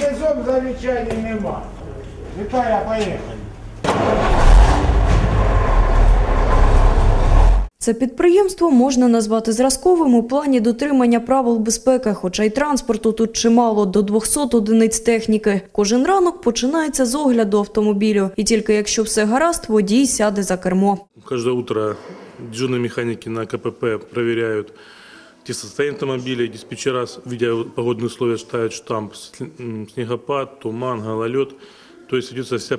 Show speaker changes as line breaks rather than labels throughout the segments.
Внизом замечаний нема. Вітая, поїхали.
Це підприємство можна назвати зразковим у плані дотримання правил безпеки, хоча й транспорту тут чимало до 200 одиниць техніки. Кожен ранок починається з огляду автомобілю, і тільки якщо все гаразд, водій сяде за кермо.
Каждое утро дежурные механики на КПП проверяют состояние автомобиля. Диспетчера, видя погодные условия, ставят штамп «Сли- м, снегопад, туман, гололед. То есть ведется вся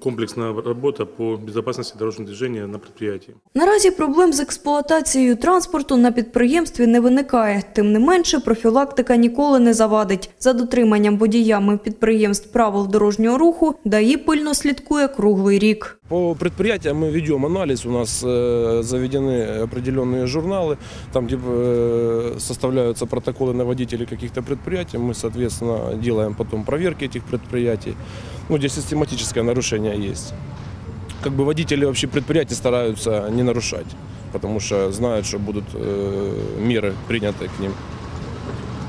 комплексная работа по безопасности дорожного движения на предприятии.
Наразі проблем з експлуатацією транспорту на підприємстві не виникає. Тим не менше, профілактика ніколи не завадить. За дотриманням водіями підприємств правил дорожнього руху ДАІ пильно слідкує круглий рік.
По предприятиям мы ведем анализ, у нас э, заведены определенные журналы, там где э, составляются протоколы на водителей каких-то предприятий, мы, соответственно, делаем потом проверки этих предприятий, ну, где систематическое нарушение есть. Как бы водители вообще предприятий стараются не нарушать, потому что знают, что будут э, меры приняты к ним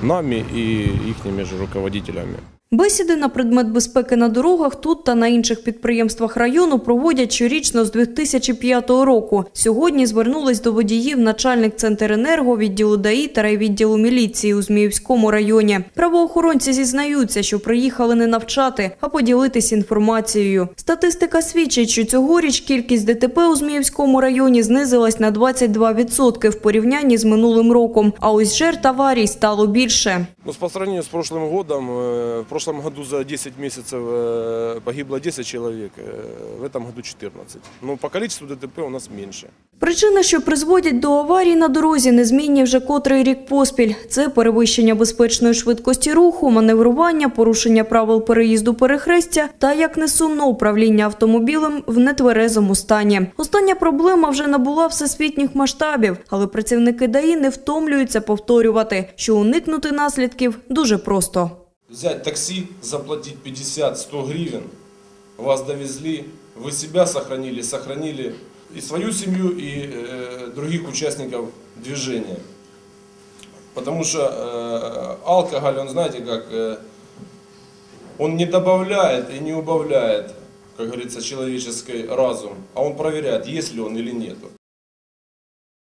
нами и их же руководителями.
Бесіди на предмет безпеки на дорогах тут та на інших підприємствах району проводять щорічно з 2005 року. Сьогодні звернулись до водіїв начальник Центренерго, відділу ДАІ та райвідділу міліції у Зміївському районі. Правоохоронці зізнаються, що приїхали не навчати, а поділитись інформацією. Статистика свідчить, що цьогоріч кількість ДТП у Зміївському районі знизилась на 22% в порівнянні з минулим роком. А ось жертв аварій стало більше.
Ну, по сравнению с прошлым годом, э, прошлом году за 10 месяцев э, погибло 10 человек, э, в этом году 14. Но по количеству ДТП у нас меньше.
Причини, що призводять до аварій на дорозі, незмінні вже котрий рік поспіль. Це перевищення безпечної швидкості руху, маневрування, порушення правил переїзду перехрестя та, як не сумно, управління автомобілем в нетверезому стані. Остання проблема вже набула всесвітніх масштабів, але працівники ДАІ не втомлюються повторювати, що уникнути наслідків дуже просто.
Взять такси, заплатить 50-100 гривен, вас довезли, вы себя сохранили, сохранили и свою семью, и э, других участников движения. Потому что э, алкоголь, он знаете как, э, он не добавляет и не убавляет, как говорится, человеческий разум, а он проверяет, есть ли он или нету.